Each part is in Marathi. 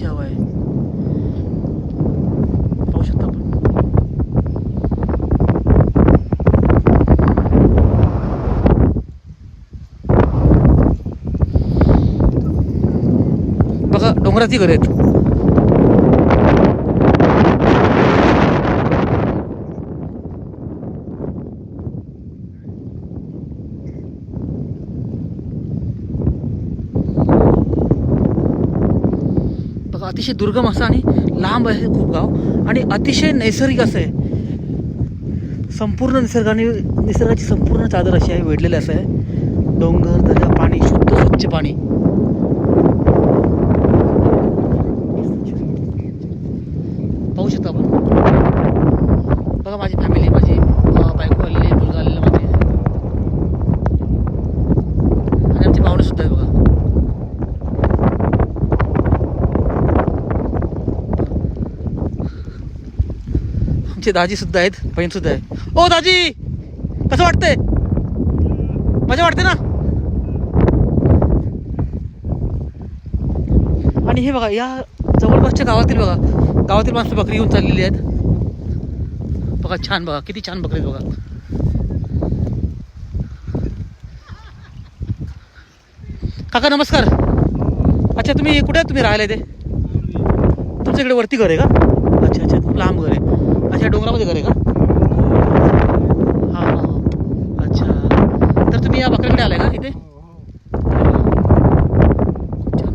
नैसर्गिक अशी हवा आहे पाहू शकता आपण बघा डोंगराची घर आहेत बघा अतिशय दुर्गम असं आणि लांब आहे खूप गाव. आणि अतिशय नैसर्गिक असं आहे. संपूर्ण निसर्गाने निसर्गाची संपूर्ण चादर अशी आहे वेढलेली असं आहे. डोंगर दर्या पाणी शुद्ध स्वच्छ पाणी. पाहू शकता आपण? बघा माझी फॅमिली माझी अं, बायको आलेली आहे मुलगा आलेला माझे आणि आमचे पाहुणे सुद्धा आहे बघा आमचे दाजी सुद्धा आहेत बहीण सुद्धा आहे. ओ दाजी कसं वाटतंय? मजा वाटते ना? आणि हे बघा या जवळपासच्या गावातील बघा गावातील माणसं बकरी येऊन चाललेली आहेत. बघा छान बघा किती छान बकरी बघा. काका नमस्कार. अच्छा तुम्ही कुठे तुम्ही राहायला ते तुमच्या इकडे वरती घर आहे का? अच्छा अच्छा खूप लांब घर आहे. अच्छा डोंगरामध्ये घर आहे का? हां. अच्छा. तर तुम्ही या बकऱ्याकडे आलाय का इथे खूप छान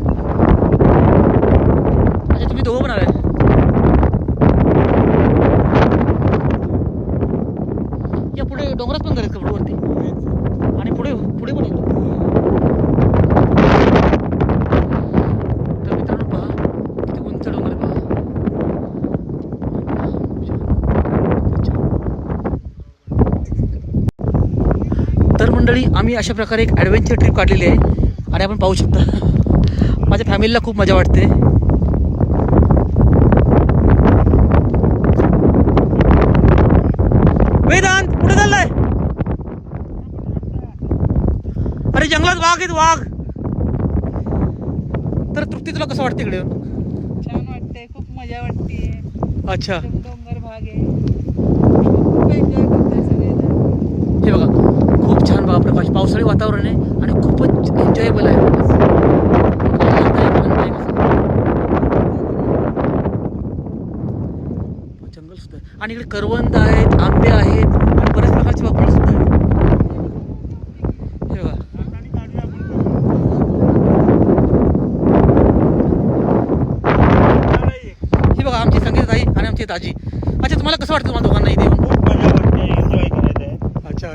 अच्छा तुम्ही दोघं पण आलाय या पुढे डोंगरात पण घर आहेत का पुढे वरती आणि पुढे पुढे पण येतो तर मित्रांनो पहा किती उंच डोंगर आहे पहा मंडळी आम्ही अशा प्रकारे एक ॲडव्हेंचर ट्रिप काढलेली आहे. आणि आपण पाहू शकता. माझ्या फॅमिलीला खूप मजा वाटते. वेदांत कुठे चाललाय? अरे जंगलात वाघ आहेत वाघ. तर तृप्ती तुला कसं वाटतं इकडे? छान वाटते खूप मजा वाटते अच्छा एकदम डोंगर भाग आहे खूप एन्जॉय करते सगळेजण हे बघा पाहिजे पावसाळी वातावरण आहे आणि खूपच एन्जॉयबल आहे. जंगल सुद्धा आणि इकडे करवंद आहेत आंबे आहेत आणि बऱ्याच प्रकारची वापर सुद्धा आहेत. हे बघा. आमची संगीत आई आणि आमची ताजी अच्छा तुम्हाला कसं वाटतं तुम्हाला दोघांना इथे येऊन खूप मजा वाटते एन्जॉय करायचं आहे अच्छा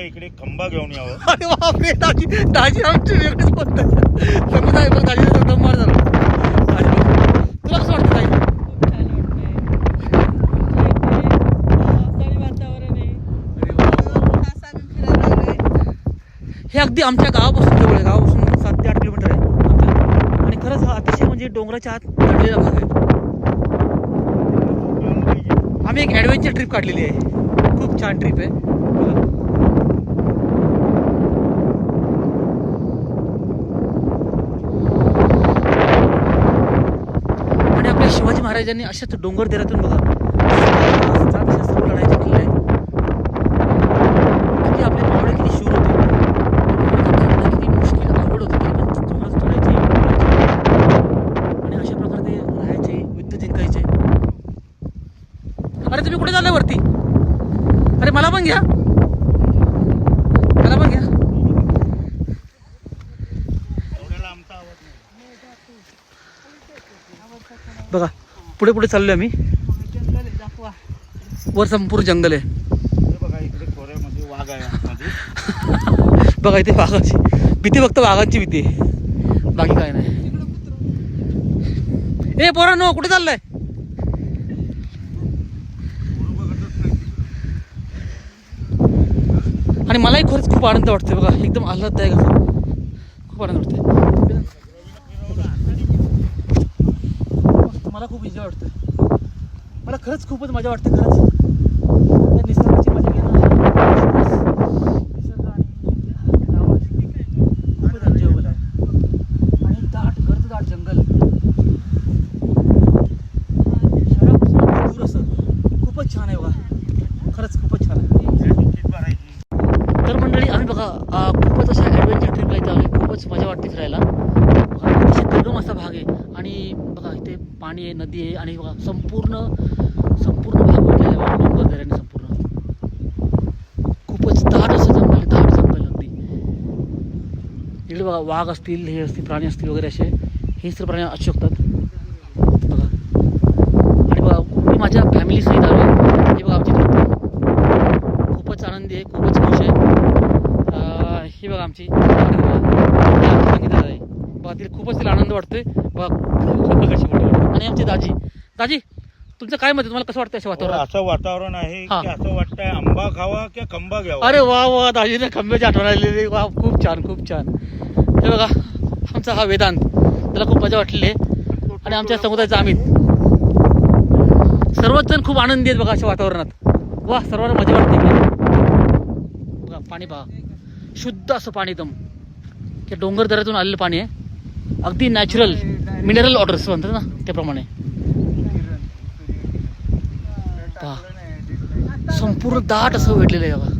अरे इकडे खंबा घेऊन यावं. अरे बापरे दाजी दाजी आमची वेगळीच बोलतात समजा आहे झाला तुला कसं वाटतं ताई हे अगदी आमच्या गावापासून जवळ आहे. गावापासून सात ते आठ किलोमीटर आहे. आमच्या आणि खरंच हा अतिशय म्हणजे डोंगराच्या आत दडलेला भाग आहे. आम्ही एक ॲडव्हेंचर ट्रिप काढलेली आहे. खूप छान ट्रिप आहे बघा. आणि आपल्या शिवाजी महाराजांनी अशाच डोंगर देरातून बघा. सर्व लढाई आहेत. किती आपले किती शूर होते. किती मुश्किल होती. पण आणि अशा प्रकारे ते राहायचे युद्ध जिंकायचे. अरे तुम्ही कुठे चाललाय वरती? अरे मला पण घ्या मला पण घ्या एवढ्याला आमचा आवाज नाही बघा पुढे पुढे चाललोय आम्ही. वर संपूर्ण जंगल आहे. बघा इथे वाघाची भीती फक्त वाघांची भीती बाकी काय नाही. ए पोरा नो कुठे चाललंय? आणि मलाही खरंच खूप आनंद वाटतोय बघा. एकदम आल्हाददायक खूप आनंद वाटतोय. मला खूप एन्जॉय वाटतं. मला खरंच खूपच मजा वाटते खरंच या निसर्गाची मजा घेणं निसर्ग आणि गावाची खूपच enjoyable आहे आणि दाट गर्द दाट जंगल पाणी आहे नदी आहे आणि बघा संपूर्ण संपूर्ण भाग वेगळा आहे बघा डोंगर दऱ्याने संपूर्ण खूपच दाट असं जंगल आहे दाट जंगल अगदी इकडे बघा वाघ असतील हे असतील प्राणी असतील वगैरे असे हे सर्व प्राणी असू शकतात बघा आणि बघा मी माझ्या फॅमिलीसहित आलो हे बघा आमची ट्रिप खूपच आनंदी आहे खूपच खुश आहे अं, ही बघा आमची सांगितलं आहे बघा तिला खूपच तिला आनंद वाटतोय बघा बघा कशी मोठी आणि आमची दाजी. दाजी तुमचं काय मत आहे? तुम्हाला कसं वाटतं अशा वातावरणात असं वातावरण आहे हा. की असं वाटतंय आंबा खावा की खंबा घ्यावा? अरे वा वा दाजीने खंब्याची आठवण आलेली. वा खूप छान खूप छान. हे बघा आमचा हा वेदांत. त्याला खूप मजा वाटलेली आहे आणि आमच्या समुदायाचा अमित सर्वच जण खूप आनंदी आहेत बघा अशा वातावरणात. वा सर्वांना मजा वाटते. बघा पाणी पहा. शुद्ध असं पाणी एकदम. ते डोंगर दऱ्यातून आलेलं पाणी आहे. अगदी नॅचरल मिनरल वॉटर्स म्हणतात ना त्याप्रमाणे. पहा संपूर्ण दाट असं वेढलेलं आहे बघा